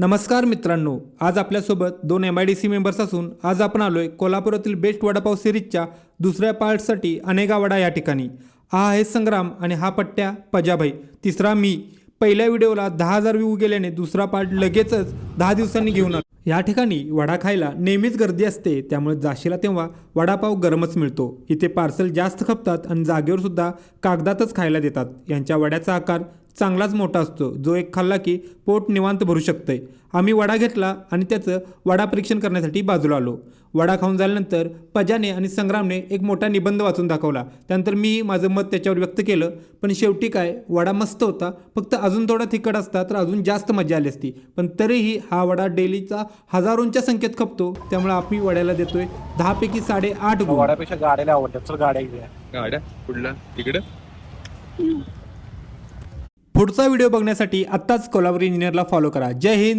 नमस्कार मित्रांनो आज आपल्यासोबत दोन M I D C members असून आज आपण आलोय कोल्हापुरातील बेस्ट वडापाव सिरीजच्या दुसऱ्या पार्टसाठी अनेका वडा या ठिकाणी. हा आहे संग्राम आणि हा पट्ट्या पजाभाई. तिसरा मी. पहिल्या व्हिडिओला दहा हजार व्ह्यू गेल्याने दुसरा पार्ट लगेचच दहा दिवसांनी घेऊन आलो. या ठिकाणी वडा खायला नेहमीच गर्दी असते त्यामुळे जाशीला तेव्हा वडापाव गरमच मिळतो. इथे पार्सल जास्त खपतात आणि जागेवर सुद्धा कागदातच खायला देतात. यांच्या वड्याचा आकार चांगलाच मोठा असतो. जो एक खाल्ला की पोट निवांत भरू शकतंय. आम्ही वडा घेतला आणि त्याचं वडा परीक्षण करण्यासाठी बाजूला आलो. वडा खाऊन झाल्यानंतर पजाने आणि संग्रामने एक मोठा निबंध वाचून दाखवला. त्यानंतर मी माझं मत त्याच्यावर व्यक्त केलं. पण शेवटी काय? वडा मस्त होता. फक्त अजून थोडा तिखट असता तर अजून जास्त मजा आली असती. पण तरीही हा वडा डेलीचा हजारोंच्या संख्येत खपतो. त्यामुळे आम्ही वड्याला देतोय दहापैकी साडेआठ वाड्यापेक्षा गाड्याला आवडतात. गाड्या गाड्या? कुठल्या? तिकडे? पुढचा व्हिडिओ बघण्यासाठी आत्ताच कोल्हापूर इंजिनियरला फॉलो करा. जय हिंद.